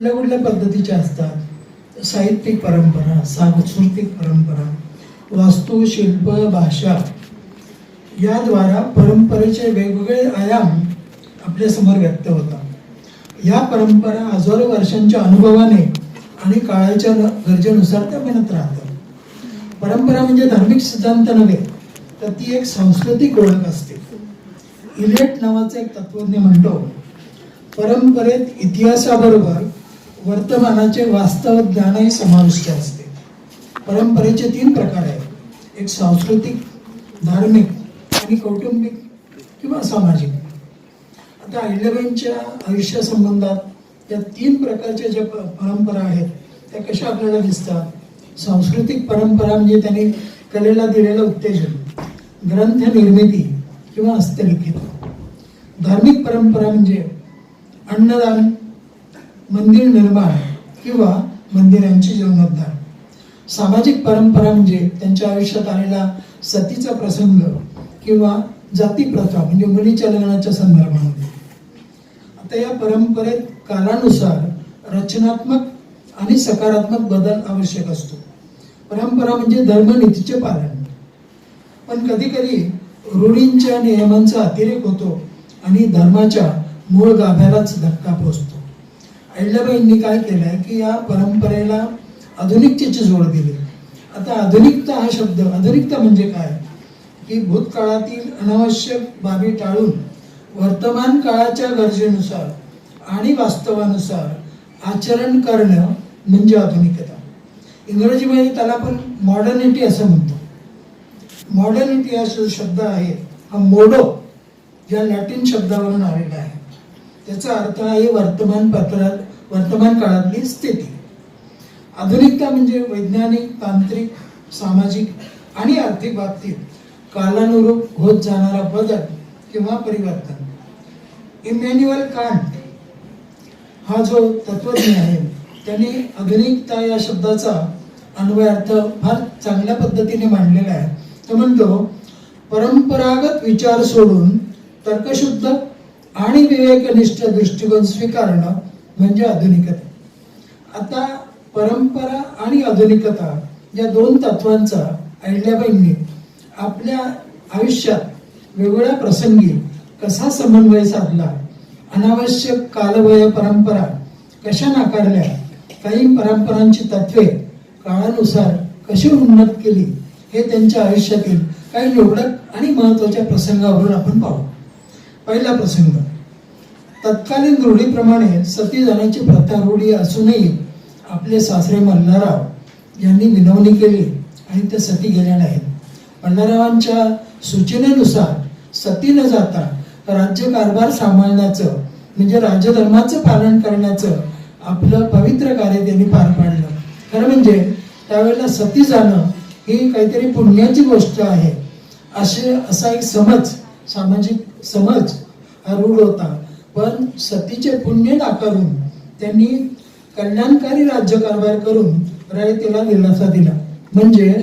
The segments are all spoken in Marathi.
कुठल्या कुठल्या पद्धतीच्या असतात? साहित्यिक परंपरा सांस्कृतिक परंपरा वास्तू शिल्प भाषा याद्वारा परंपरेचे वेगवेगळे आयाम आपल्यासमोर व्यक्त होतात. या परंपरा हजारो वर्षांच्या अनुभवाने आणि काळाच्या गरजेनुसार त्या बनत राहतात. परंपरा म्हणजे धार्मिक सिद्धांत नव्हे तर ती एक सांस्कृतिक ओळख असते. इलेट नावाचं एक तत्वज्ञ म्हणतो परंपरेत इतिहासाबरोबर वर्तमानाचे वास्तव ज्ञानही समाविष्ट असते. परंपरेचे तीन प्रकार आहेत. एक सांस्कृतिक धार्मिक आणि कौटुंबिक किंवा सामाजिक. आता अहिल्याबाईंच्या आयुष्यासंबंधात या तीन प्रकारच्या ज्या प- परंपरा आहेत त्या कशा आपल्याला दिसतात? सांस्कृतिक परंपरा म्हणजे त्यांनी कलेला दिलेलं उत्तेजन ग्रंथ निर्मिती किंवा हस्तलिखित. धार्मिक परंपरा म्हणजे अन्नदान मंदिर निर्माण किंवा मंदिरांची जीर्णोद्धार सामाजिक परंपरा म्हणजे त्यांच्या आयुष्यात आलेला सतीचा प्रसंग किंवा जाती प्रथा म्हणजे मुलीच्या लग्नाच्या संदर्भामध्ये. आता या परंपरेत कालानुसार रचनात्मक आणि सकारात्मक बदल आवश्यक असतो. परंपरा म्हणजे धर्मनीतीचे पालन. पण कधी कधी रूढींच्या नियमांचा अतिरेक होतो आणि धर्माच्या मूळ गाभ्यालाच धक्का पोचतो. अहिल्याबाईंनी काय केलंय की या परंपरेला आधुनिकतेची जोड दिली. आता आधुनिकता हा शब्द आधुनिकता म्हणजे काय? की भूतकाळातील अनावश्यक बाबी टाळून वर्तमान काळाच्या गरजेनुसार आणि वास्तवानुसार आचरण करणं म्हणजे आधुनिकता. इंग्रजीमध्ये त्याला आपण मॉडर्निटी असं म्हणतो मॉडर्निटी हा जो शब्द आहे हा मोडो या लॅटिन शब्दावरून आलेला आहे. त्याचा अर्थ आहे वर्तमान पत्रात वर्तमान काळातली स्थिती. आधुनिकता म्हणजे वैज्ञानिक तांत्रिक सामाजिक आणि आर्थिक बाबतीत कालानुरूप होत जाणारा बदल किंवा परिवर्तन. इमॅन्युअल कांट हा जो तत्वज्ञ आहे त्याने आधुनिकता या शब्दाचा अन्वयार्थ फार चांगल्या पद्धतीने मांडलेला आहे. तो म्हणतो परंपरागत विचार सोडून तर्कशुद्ध आणि विवेकनिष्ठ दृष्टिकोन स्वीकारणं म्हणजे आधुनिकता. आता परंपरा आणि आधुनिकता या दोन तत्वांचा अहिल्याबाईंनी आपल्या आयुष्यात वेगवेगळ्या प्रसंगी कसा समन्वय साधला अनावश्यक कालवय परंपरा कशा नाकारल्या काही परंपरांची तत्वे काळानुसार कशी उन्नत केली हे त्यांच्या आयुष्यातील काही निवडक आणि महत्त्वाच्या प्रसंगावरून आपण पाहू. पहिला प्रसंग तत्कालीन रूढीप्रमाणे सती जाण्याची प्रथा रूढी असूनही आपले सासरे मल्हारराव यांनी विनवणी केली आणि ते सती गेल्या नाहीत. मल्हाररावांच्या सूचनेनुसार सती न जाता राज्यकारभार सांभाळण्याचं म्हणजे राजधर्माचं पालन करण्याचं आपलं पवित्र कार्य त्यांनी पार पाडलं. खरं म्हणजे त्यावेळेला सती जाणं ही काहीतरी पुण्याची गोष्ट आहे. असे असा एक समज सामाजिक समज हा रूढ होता. पण सतीचे पुण्य नाकारून त्यांनी कल्याणकारी राज्यकारभार करून रयतेला दिलासा दिला. म्हणजे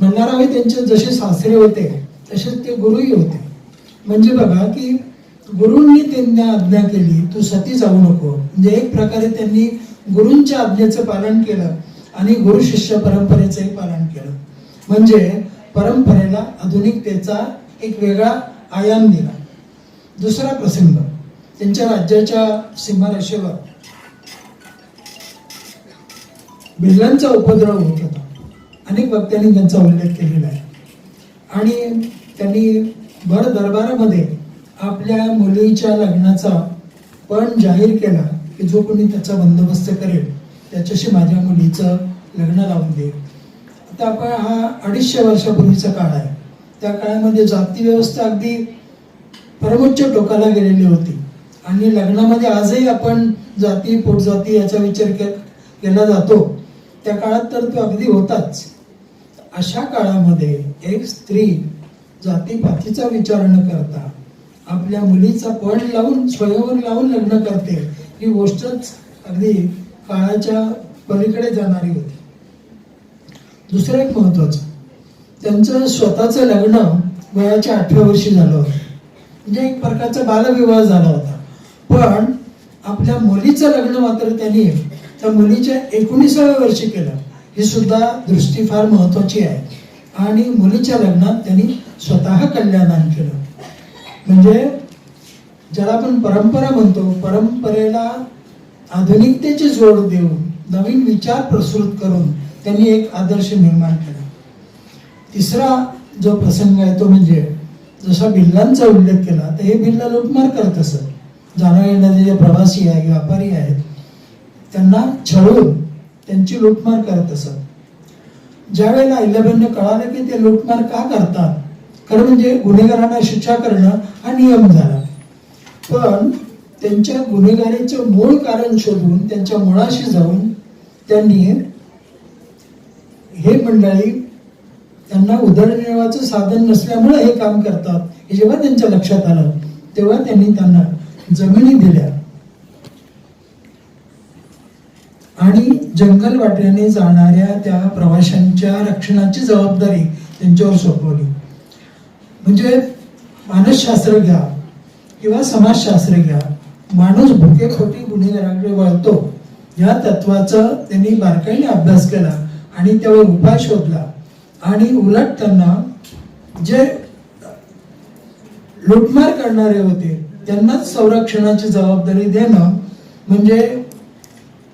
मल्हारराव त्यांचे जसे सासरे होते तसेच ते गुरुही होते. म्हणजे बघा की गुरूंनी त्यांना आज्ञा केली तू सती जाऊ नको. म्हणजे एक प्रकारे त्यांनी गुरूंच्या आज्ञेचं पालन केलं आणि गुरु शिष्य परंपरेचंही पालन केलं. म्हणजे परंपरेला आधुनिकतेचा एक वेगळा आयाम दिला. दुसरा प्रसंग त्यांच्या राज्याच्या सीमारेषेवर. बिल्लांचा उपद्रव होत होता. अनेक वक्त्यांनी त्यांचा उल्लेख केलेला आहे. आणि त्यांनी भर दरबारामध्ये आपल्या मुलीच्या लग्नाचा पण जाहीर केला की जो कोणी त्याचा बंदोबस्त करेल त्याच्याशी माझ्या मुलीचं लग्न लावून देईल. आता आपण हा अडीचशे वर्षापूर्वीचा काळ आहे. त्या काळामध्ये जाती व्यवस्था अगदी परमोच्च टोकाला गेलेली होती. आणि लग्नामध्ये आजही आपण जाती पोटजाती याचा विचार केला जातो. त्या काळात तर तो अगदी होताच. अशा काळामध्ये एक स्त्री जातीपातीचा विचार न करता आपल्या मुलीचा पण लावून स्वयंवर लावून लग्न करते ही गोष्टच अगदी काळाच्या पलीकडे जाणारी होती. दुसरं एक महत्वाचं त्यांचं स्वतःचं लग्न वयाच्या आठव्या वर्षी झालं होतं. म्हणजे एक प्रकारचा बालविवाह झाला होता. पण आपल्या मुलीचं लग्न मात्र त्यांनी त्या मुलीच्या एकोणीसाव्या वर्षी केलं. ही सुद्धा दृष्टी फार महत्वाची आहे. आणि मुलीच्या लग्नात त्यांनी स्वतः कल्याणदान केलं. म्हणजे ज्याला आपण परंपरा म्हणतो परंपरेला आधुनिकतेची जोड देऊन नवीन विचार प्रसृत करून त्यांनी एक आदर्श निर्माण केला. तिसरा जो प्रसंग आहे तो म्हणजे जसा भिल्लांचा उल्लेख केला तर हे भिल्ल लुटमार करत असत. जाणं येणारे जे प्रवासी आहे व्यापारी आहेत त्यांना छळून त्यांची लुटमार करत असत. ज्या वेळेला अहिल्याबाईंना कळालं की ते लुटमार का करतात खरं म्हणजे गुन्हेगारांना शिक्षा करणं हा नियम झाला. पण त्यांच्या गुन्हेगारीचं मूळ कारण शोधून त्यांच्या मुळाशी जाऊन त्यांनी हे मंडळी त्यांना उदरनिर्वाहाचं साधन नसल्यामुळे हे काम करतात. हे जेव्हा त्यांच्या लक्षात आलं तेव्हा त्यांनी त्यांना जमिनी दिल्या. आणि जंगल वाटेने जाणाऱ्या त्या प्रवाशांच्या रक्षणाची जबाबदारी त्यांच्यावर सोपवली. म्हणजे मानसशास्त्र घ्या किंवा समाजशास्त्र घ्या. माणूस भुकेपोटी गुन्हेगाराकडे वळतो. या तत्वाचा त्यांनी बारकाईने अभ्यास केला आणि त्यावर उपाय शोधला. आणि उलट त्यांना जे लुटमार करणारे होते त्यांनाच संरक्षणाची जबाबदारी देणं म्हणजे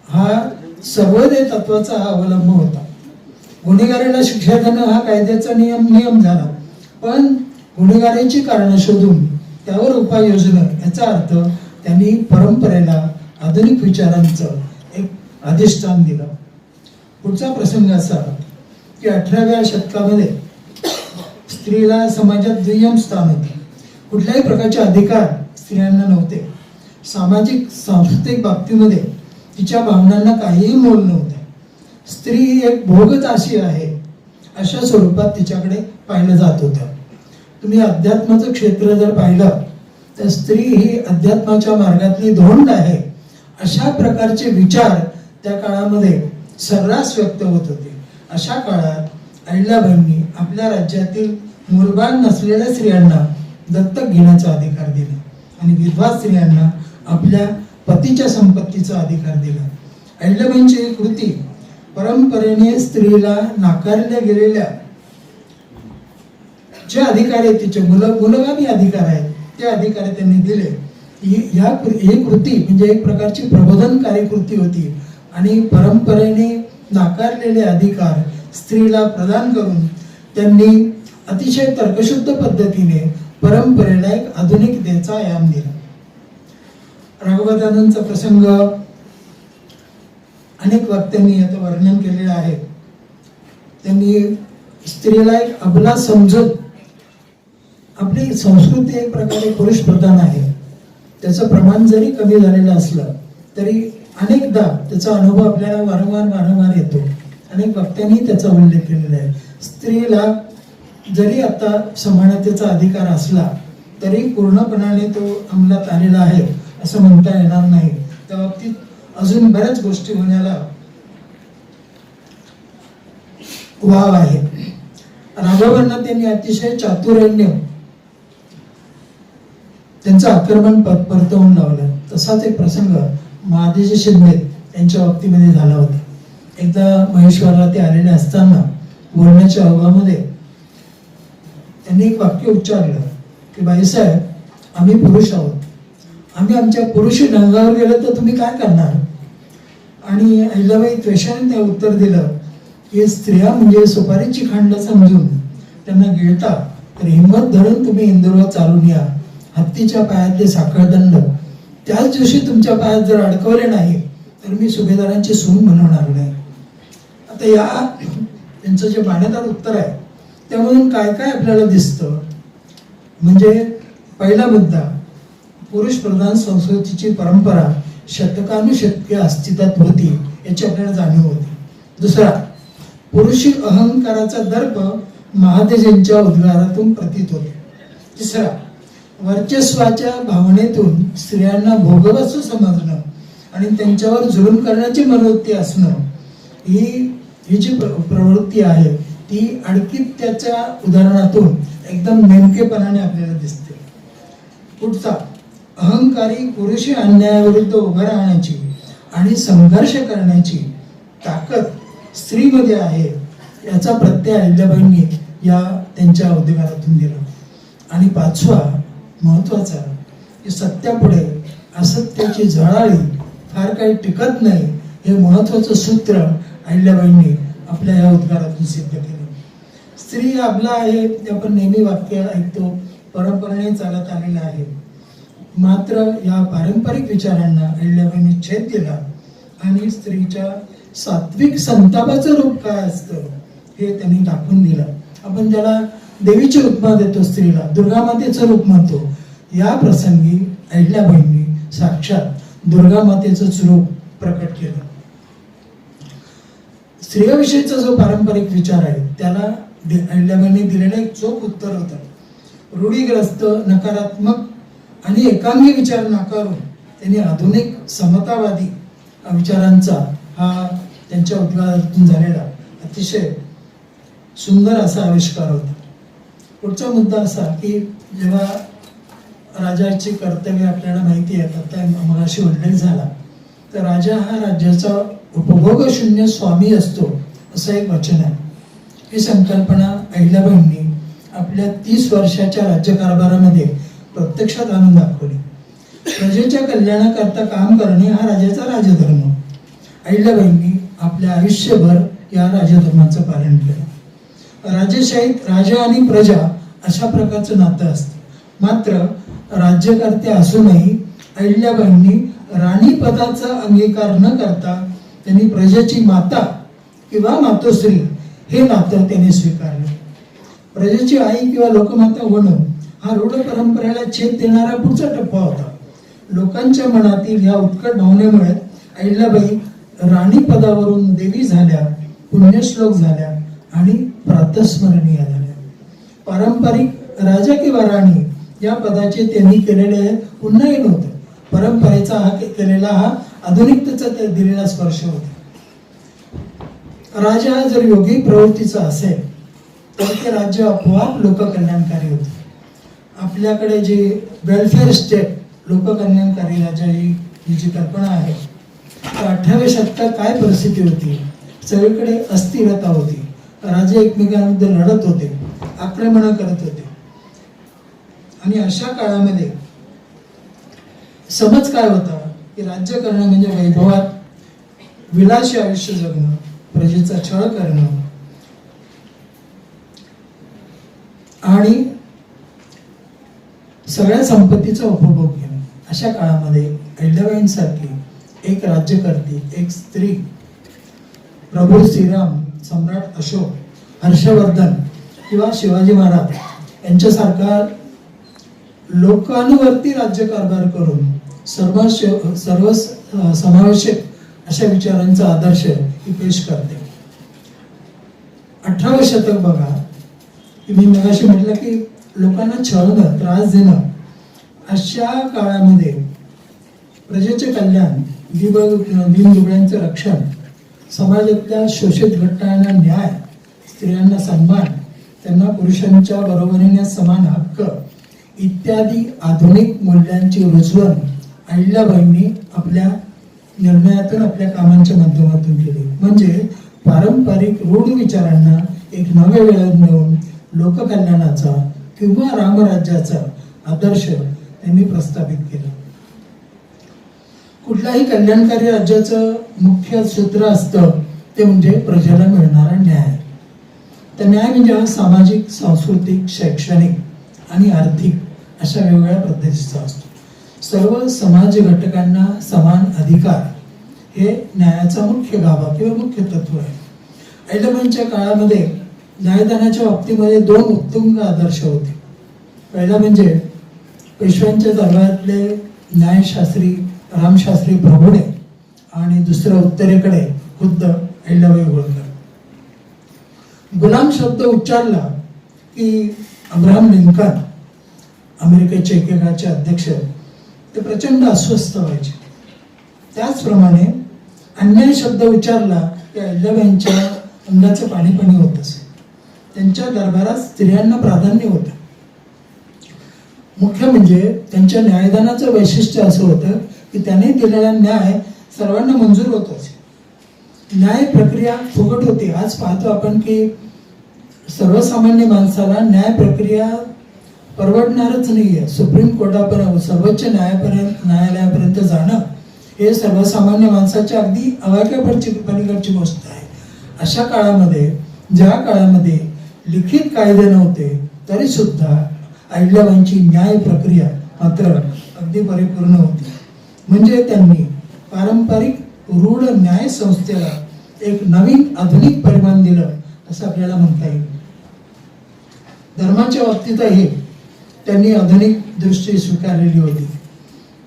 हा सर्वोदय तत्वाचा हा अवलंब होता. गुन्हेगारीला शिक्षा देणं हा कायद्याचा नियम नियम झाला. पण गुन्हेगारीची कारणं शोधून त्यावर उपाय योजणं याचा अर्थ त्यांनी परंपरेला आधुनिक विचारांचं एक अधिष्ठान दिलं. पुढचा प्रसंग असा. की अठराव्या शतकामध्ये स्त्रीला समाजात दुय्यम स्थान होते. कुठल्याही प्रकारचे अधिकार स्त्रियांना नव्हते. सामाजिक सांस्कृतिक बाबतीमध्ये तिच्या भावनांना काहीही मोल नव्हते. स्त्री ही एक भोगच अशी आहे अशा स्वरूपात तिच्याकडे पाहिलं जात होतं. तुम्ही अध्यात्माचं क्षेत्र जर पाहिलं तर स्त्री ही अध्यात्माच्या मार्गातली धोंड आहे अशा प्रकारचे विचार त्या काळामध्ये सर्रास व्यक्त होत होते. अशा काळात अहिल्याबाईंनी आपल्या राज्यातील मुरबान नसलेल्या स्त्रियांना दत्तक घेण्याचा अधिकार दिला आणि विधवा स्त्रियांना आपल्या पतीच्या संपत्तीचा अधिकार दिला. अहिल्याबाईंची ही कृती परंपरेने स्त्रीला नाकारल्या गेलेल्या जे अधिकार आहेत तिचे मुलं मुलगामी अधिकार आहेत ते अधिकार त्यांनी दिले. ही- ह्या ही कृती म्हणजे एक प्रकारची प्रबोधनकारी कृती होती. आणि परंपरेने नाकारलेले अधिकार स्त्रीला प्रदान करून त्यांनी अतिशय तर्कशुद्ध पद्धतीने परंपरेला एक आधुनिकतेचा आयाम दिला. राघवदानंदचा प्रसंग अनेक वक्त्यांनी याचं वर्णन केलेलं आहे. त्यांनी स्त्रीला एक अबला समजत आपली संस्कृती एक प्रकारे पुरुष प्रधान आहे. त्याचं प्रमाण जरी कमी झालेलं असलं तरी अनेकदा त्याचा अनुभव आपल्याला वारंवार वारंवार येतो. अनेक वक्त्यांनी त्याचा उल्लेख केलेला आहे. स्त्रीला जरी आता समानतेचा अधिकार असला तरी पूर्णपणाने तो अंमलात आलेला आहे असं म्हणता येणार नाही. त्या बाबतीत अजून बऱ्याच गोष्टी होण्याला वाव आहे. राघवांना त्यांनी अतिशय चातुर्य त्यांचं आक्रमण परतवून लावलं. तसाच एक प्रसंग महादेजी शिंदे यांच्या बाबतीमध्ये झाला होता. एकदा महेश्वरला ते आलेले असताना बोलण्याच्या अभावामध्ये त्यांनी एक वाक्य उच्चारलं की बाईसाहेब आम्ही पुरुष आहोत. आम्ही आमच्या पुरुषी ढंगावर गेलो तर तुम्ही काय करणार? आणि अहिल्याबाई त्वेषाने त्या उत्तर दिलं की स्त्रिया म्हणजे सुपारीची खांड समजून त्यांना गिळता तर हिंमत धरून तुम्ही इंदुरवर चालून या. हत्तीच्या पायातले साखळदंड त्याच दिवशी तुमच्या पायात जर अडकवले नाही तर मी सुभेदारांची सून बनवणार नाही. आता या त्यांचं जे मान्यतार उत्तर आहे त्यामधून काय काय आपल्याला दिसतं? म्हणजे पहिला मुद्दा पुरुष प्रधान संस्कृतीची परंपरा शतकानुशतके अस्तित्वात होती याची आपल्याला जाणीव होती. दुसरा पुरुषी अहंकाराचा दर्प महादेजींच्या उद्गारातून प्रतीत होतो. तिसरा वर्चस्वाच्या भावनेतून स्त्रियांना भोगवस्तू समजणं आणि त्यांच्यावर जुलूम करण्याची मनोवृत्ती असणं ही ही जी प्र- प्रवृत्ती आहे ती आणखी उदाहरणातून एकदम नेमकेपणाने आपल्याला दिसते. पुढचा अहंकारी पुरुषी अन्यायाविरुद्ध उभं राहण्याची आणि संघर्ष करण्याची ताकद स्त्रीमध्ये आहे याचा प्रत्यय अहिल्याबाईंनी या त्यांच्या उद्योगातून दिला. आणि पाचवा महत्त्वाचा की सत्यापुढे असत्याची झळाळी फार काही टिकत नाही. हे महत्वाचं सूत्र अहिल्याबाईंनी आपल्या या उद्गारातून सिद्ध केलं. स्त्री आपला आहे ते आपण नेहमी वाक्य ऐकतो. परंपरेने चालत आलेलं आहे. मात्र या पारंपरिक विचारांना अहिल्याबाईंनी छेद दिला. आणि स्त्रीच्या सात्विक संतापाचं रूप काय असतं हे त्यांनी दाखवून दिलं. आपण त्याला देवीचे रूप देतो स्त्रीला. दुर्गा मातेचं रूप म्हणतो. या प्रसंगी अहिल्याबाईंनी साक्षात दुर्गा मातेचंच रूप प्रकट केलं. स्त्रियाविषयीचा जो पारंपरिक विचार आहे त्याला अहिल्याबाईंनी दिलेलं एक चोख उत्तर होतं. रूढीग्रस्त नकारात्मक आणि एकांगी विचार नाकारून त्यांनी आधुनिक समतावादी विचारांचा हा त्यांच्या उद्गारातून झालेला अतिशय सुंदर असा आविष्कार होता. पुढचा मुद्दा असा की जेव्हा राजाची कर्तव्य आपल्याला माहिती आहेत आता मगाशी उल्लेख झाला. तर राजा हा राज्याचा उपभोग शून्य स्वामी असतो असं एक वचन आहे. ही संकल्पना अहिल्याबाईंनी आपल्या तीस वर्षाच्या राज्यकारभारामध्ये प्रत्यक्षात आणून दाखवली. प्रजेच्या कल्याणाकरता काम करणे हा राजाचा राजधर्म. अहिल्याबाईंनी आपल्या आयुष्यभर या राजधर्माचं पालन केलं. राजेशाहीत राजा आणि प्रजा अशा प्रकारचं नातं असतं. मात्र राज्यकर्ते असूनही अहिल्याबाईंनी राणी पदाचा अंगीकार न करता त्यांनी प्रजेची माता किंवा मातोश्री हे नातं त्यांनी स्वीकारलं. प्रजेची आई किंवा लोकमाता होणं हा रूढ परंपरेला छेद देणारा पुढचा टप्पा होता. लोकांच्या मनातील ह्या उत्कट भावनेमुळे अहिल्याबाई राणी पदावरून देवी झाल्या पुण्यश्लोक झाल्या आणि प्रातस्मरणीय झाल्या पारंपरिक राजा किंवा राणी या पदाचे त्यांनी केलेले उन्नयन होते. परंपरेचा हा केलेला हा आधुनिकतेचा दिलेला स्पर्श होता. राजा हा जर योगी प्रवृत्तीचा असेल तर ते राज्य आपोआप लोककल्याणकारी होते. आपल्याकडे जे वेलफेअर स्टेट लोककल्याणकारी राज्याची ही जी कल्पना आहे तर अठराव्या शतकात काय परिस्थिती होती? सगळीकडे अस्थिरता होती. राजे एकमेकांविरुद्ध लढत होते आक्रमण करत होते. आणि अशा काळामध्ये समज काय होता की राज्य करणं म्हणजे वैभवात विलाशी आयुष्य जगणं प्रजेचा छळ करणं. आणि सगळ्या संपत्तीचा उपभोग घेणं. अशा काळामध्ये अहिल्याबाईंसारखी एक राज्यकर्ती एक स्त्री प्रभू श्रीराम सम्राट अशोक हर्षवर्धन किंवा शिवाजी महाराज यांच्यासारखा लोकांवरती राज्यकारभार करून सर्व सर्व समावेशक अशा विचारांचा आदर्श ही पेश करते. अठरावं शतक बघा. मी मगाशी म्हटलं की लोकांना छळणं त्रास देणं अशा काळामध्ये प्रजेचे कल्याण दिव दिनदुबळ्यांचं रक्षण समाजातल्या शोषित घटनांना न्याय स्त्रियांना सन्मान त्यांना पुरुषांच्या बरोबरीने समान हक्क इत्यादी आधुनिक मूल्यांची रुजवण अहिल्याबाईंनी आपल्या निर्णयातून आपल्या कामांच्या माध्यमातून केली. म्हणजे पारंपरिक रूढ विचारांना एक नवे वेळ मिळवून लोककल्याणाचा किंवा रामराज्याचा आदर्श त्यांनी प्रस्थापित केला. कुठल्याही कल्याणकारी राज्याचं मुख्य सूत्र असतं ते म्हणजे प्रजेला मिळणारा न्याय. तर न्याय म्हणजे हा सामाजिक सांस्कृतिक शैक्षणिक आणि आर्थिक अशा वेगवेगळ्या पद्धतीचा असतो. सर्व समाज घटकांना समान अधिकार हे न्यायाचा मुख्य गाभा किंवा मुख्य तत्व आहे. ऐलबाईंच्या काळामध्ये न्यायदानाच्या बाबतीमध्ये दोन उत्तुंग आदर्श होते. पहिला म्हणजे पेशव्यांच्या दरबारातले न्यायशास्त्री रामशास्त्री प्रभुणे आणि दुसरं उत्तरेकडे खुद्द अहिल्याबाई होळकर गुलाम शब्द उच्चारला की अब्राहम लिंकन अमेरिकेचे एकेकाचे अध्यक्ष ते प्रचंड अस्वस्थ व्हायचे. त्याचप्रमाणे अन्याय शब्द उच्चारला की अहिल्याबाईंच्या अंगाचं पाणी पाणी होत असे. त्यांच्या दरबारात स्त्रियांना प्राधान्य होतं. मुख्य म्हणजे त्यांच्या न्यायदानाचं वैशिष्ट्य असं होतं की त्यांनी दिलेला न्याय सर्वांना मंजूर होतोच न्याय प्रक्रिया फुकट होती. आज पाहतो आपण की सर्वसामान्य माणसाला न्याय प्रक्रिया परवडणारच नाहीये. सुप्रीम कोर्टापर्यंत सर्वोच्च न्यायापर्यंत न्यायालयापर्यंत जाणं हे सर्वसामान्य माणसाच्या अगदी अवाक्यापरची पलीकडची गोष्ट आहे. अशा काळामध्ये ज्या काळामध्ये लिखित कायदे नव्हते तरी सुद्धा न्याय प्रक्रिया मात्र अगदी परिपूर्ण होती. म्हणजे त्यांनी पारंपरिक रूढ न्याय संस्थेला एक नवीन आधुनिक परिमाण दिलं असं आपल्याला म्हणता येईल. धर्माच्या बाबतीतही त्यांनी आधुनिक दृष्टी स्वीकारलेली होती.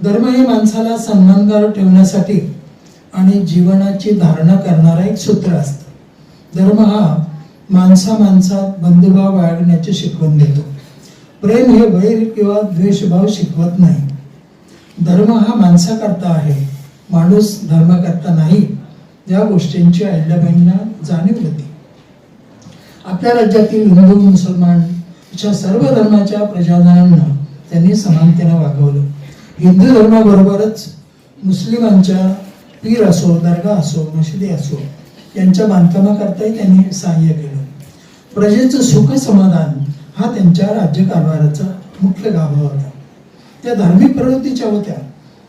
धर्म हे माणसाला सन्मानगार ठेवण्यासाठी आणि जीवनाची धारणा करणारा एक सूत्र असतं. धर्म हा माणसा माणसात बंधुभाव बाळगण्याची शिकवण देतो. प्रेम हे वैर किंवा द्वेषभाव शिकवत नाही. धर्म हा माणसाकरता आहे. माणूस धर्माकरता नाही. या गोष्टींची अहिल्याबाईंना जाणीव होती. आपल्या राज्यातील हिंदू मुसलमान अशा सर्व धर्माच्या प्रजाजनांना त्यांनी समानतेने वागवलं. हिंदू धर्माबरोबरच मुस्लिमांच्या पीर असो दर्गा असो मशिदी असो यांच्या बांधकामाकरताही त्यांनी सहाय्य केलं. प्रजेचं सुख समाधान हा त्यांच्या राज्यकारभाराचा मुख्य गाभा होता. त्या धार्मिक प्रवृत्तीच्या होत्या.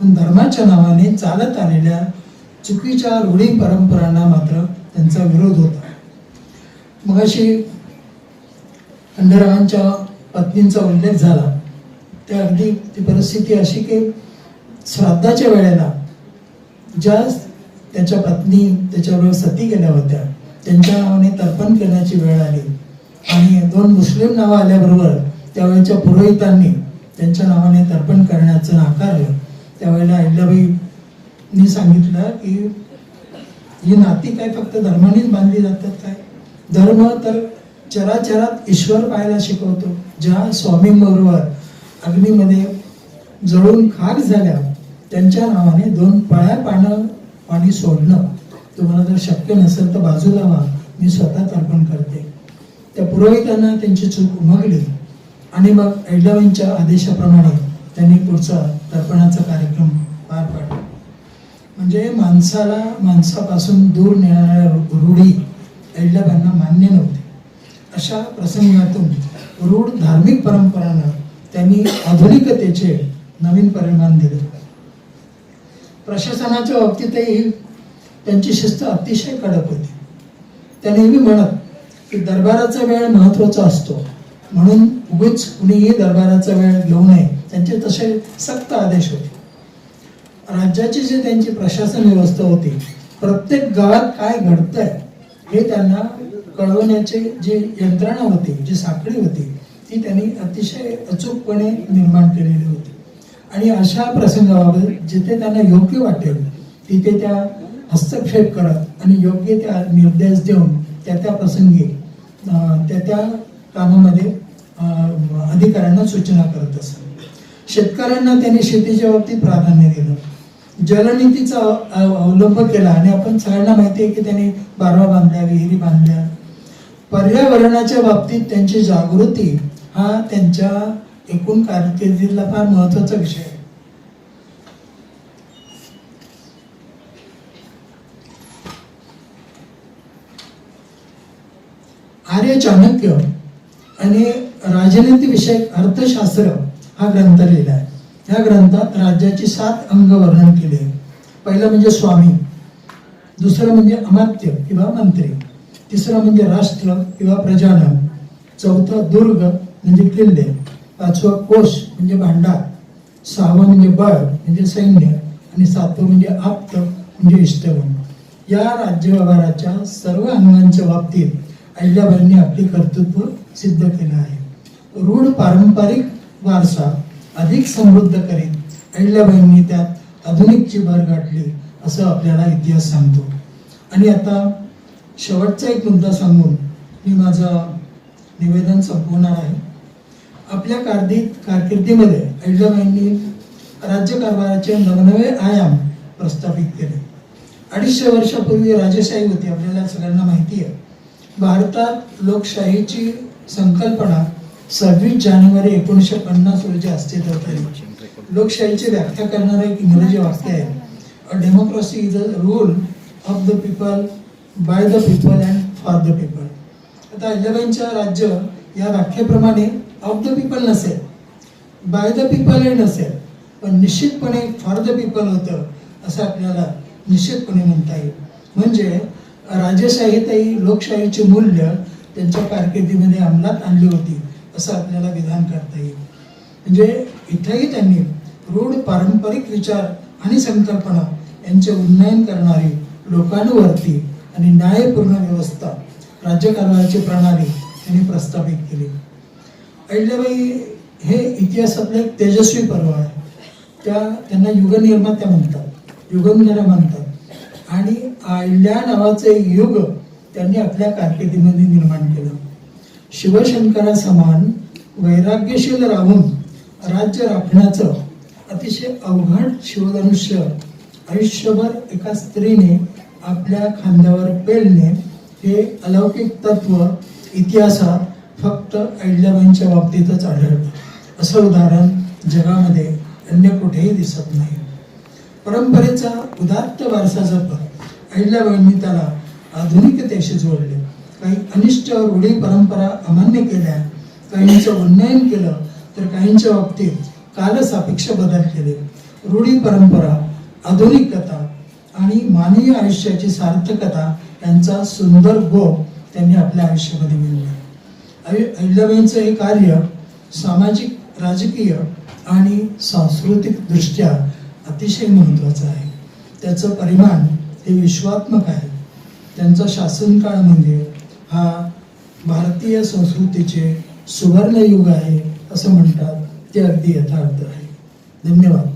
पण धर्माच्या नावाने चालत आलेल्या चुकीच्या रूढी परंपरांना मात्र त्यांचा विरोध होता. मग अशी खंडेरावांच्या पत्नींचा उल्लेख झाला. त्या अगदी ती परिस्थिती अशी की श्राद्धाच्या वेळेला ज्या त्याच्या पत्नी त्याच्याबरोबर सती गेल्या होत्या त्यांच्या नावाने तर्पण करण्याची वेळ आली. आणि दोन मुस्लिम नावं आल्याबरोबर त्यावेळेच्या पुरोहितांनी त्यांच्या नावाने तर्पण करण्याचं नाकारलं. त्यावेळेला अहिल्याबाईंनी सांगितलं की ही नाती काय फक्त धर्मानेच बांधली जातात काय? धर्म तर चराचरात ईश्वर पाहायला शिकवतो. ज्या स्वामींबरोबर अग्नीमध्ये जळून खाक झाल्या त्यांच्या नावाने दोन पळ्या पानं पाणी सोडणं तुम्हाला जर शक्य नसेल तर बाजूला व्हा. मी स्वतः तर्पण करते. त्या पुरोहितांना त्यांची चूक उमगली. आणि मग अहिल्याबाईंच्या आदेशाप्रमाणे त्यांनी पुढचा तर्पणाचा कार्यक्रम पार पाडला. म्हणजे माणसाला माणसापासून दूर नेणाऱ्या रूढी अहिल्याबाईंना मान्य नव्हते. अशा प्रसंगातून रूढ धार्मिक परंपरांना त्यांनी आधुनिकतेचे नवीन परिमाण दिले. प्रशासनाच्या बाबतीतही त्यांची शिस्त अतिशय कडक होती. त्या नेहमी म्हणत की दरबाराचा वेळ महत्त्वाचा असतो. म्हणून उगीच कुणीही दरबाराचा वेळ घेऊ नये. त्यांचे तसे सक्त आदेश होते. राज्याची जी त्यांची प्रशासन व्यवस्था होती प्रत्येक गावात काय घडतंय हे त्यांना कळवण्याचे जे यंत्रणा होती जी साखळी होती ती त्यांनी अतिशय अचूकपणे निर्माण केलेली होती. आणि अशा प्रसंगाबाबत जिथे त्यांना योग्य वाटेल तिथे त्या हस्तक्षेप करत आणि योग्य त्या निर्देश देऊन त्या त्या प्रसंगी त्या त्या कामामध्ये अधिकाऱ्यांना सूचना करत असत. शेतकऱ्यांना त्यांनी शेतीच्या बाबतीत प्राधान्य दिलं. जलनीतीचा अवलंब केला आणि आपण सगळ्यांना माहिती आहे की त्यांनी बारवा बांधल्या विहिरी बांधल्या. पर्यावरणाच्या बाबतीत त्यांची जागृती हा त्यांच्या एकूण कारकिर्दीतला फार महत्त्वाचा विषय आहे. आर्य चाणक्य आणि राजनीतीविषयक अर्थशास्त्र हा ग्रंथ लिहिला आहे. या ग्रंथात राज्याची सात अंग वर्णन केले पहिलं म्हणजे स्वामी दुसरं म्हणजे अमात्य किंवा मंत्री तिसरं म्हणजे राष्ट्र किंवा प्रजानन चौथं दुर्ग म्हणजे किल्ले पाचवं कोश म्हणजे भांडार सहावं म्हणजे बळ म्हणजे सैन्य आणि सातवं म्हणजे आप्त म्हणजे इष्टवन या राज्यव्यवहाराच्या सर्व अंगांच्या बाबतीत अहिल्याबाईंनी आपले कर्तृत्व सिद्ध केलं आहे. रूढ पारंपरिक वारसा अधिक समृद्ध करीत अहिल्याबाईंनी त्यात आधुनिकची भर गाठली असं आपल्याला इतिहास सांगतो. आणि आता शेवटचा एक मुद्दा सांगून मी माझं निवेदन संपवणार आहे. आपल्या कारदीत कारकिर्दीमध्ये अहिल्याबाईंनी राज्यकारभाराचे नवनवे आयाम प्रस्थापित केले. अडीचशे वर्षापूर्वी राजेशाही होती आपल्याला सगळ्यांना माहिती आहे. भारतात लोकशाहीची संकल्पना सव्वीस जानेवारी एकोणीसशे पन्नास रोजी अस्तित्वात आली. लोकशाहीची व्याख्या करणारं एक इंग्रजी वाक्य आहे. Democracy is a rule of the people by the people and for the people आता अहिल्याबाईंच्या राज्य या व्याख्येप्रमाणे ऑफ द पीपल नसेल बाय द पीपल हे नसेल पण निश्चितपणे फॉर द पीपल होतं असं आपल्याला निश्चितपणे म्हणता येईल. म्हणजे राजेशाहीतही लोकशाहीची मूल्य त्यांच्या कारकिर्दीमध्ये अंमलात आणली होती असं आपल्याला विधान करता येईल. म्हणजे इथंही त्यांनी रूढ पारंपरिक विचार आणि संकल्पना यांचे उन्नयन करणारी लोकांवरती आणि न्यायपूर्ण व्यवस्था राज्यकारभाराची प्रणाली त्यांनी प्रस्थापित केली. अहिल्याबाई हे इतिहासातलं एक तेजस्वी पर्व आहे. त्या त्यांना युगनिर्मात्या म्हणतात युगंधरा म्हणतात. आणि अहिल्या नावाचे युग त्यांनी आपल्या कारकिर्दीमध्ये निर्माण केलं. शिवशंकरासमान वैराग्यशील राहून राज्य राखण्याचं अतिशय अवघड शिवधनुष्य आयुष्यभर एका स्त्रीने आपल्या खांद्यावर पेलणे हे अलौकिक तत्व इतिहासात फक्त अहिल्याबाईंच्या बाबतीतच आढळतं असं उदाहरण जगामध्ये अन्य कुठेही दिसत नाही. परंपरेचा उदात्त वारसा जपत अहिल्याबाईंनी त्याला आधुनिकतेशी जोडले. काही अनिष्ट रूढी परंपरा अमान्य केल्या काहींचं उन्नयन केलं तर काहींच्या बाबतीत कालसापेक्ष बदल केले. रूढी परंपरा आधुनिकता आणि मानवीय आयुष्याची सार्थकता यांचा सुंदर गोप त्यांनी आपल्या आयुष्यामध्ये मिळवला. अहि- अहिल्याबाईंचं हे कार्य सामाजिक राजकीय आणि सांस्कृतिक दृष्ट्या अतिशय महत्त्वाचं आहे. त्याचं परिमाण हे विश्वात्मक आहे. त्यांचा शासनकाळ म्हणजे हा भारतीय संस्कृतीचे सुवर्णयुग आहे असं म्हणतात. ते अगदी यथार्थ आहे. धन्यवाद.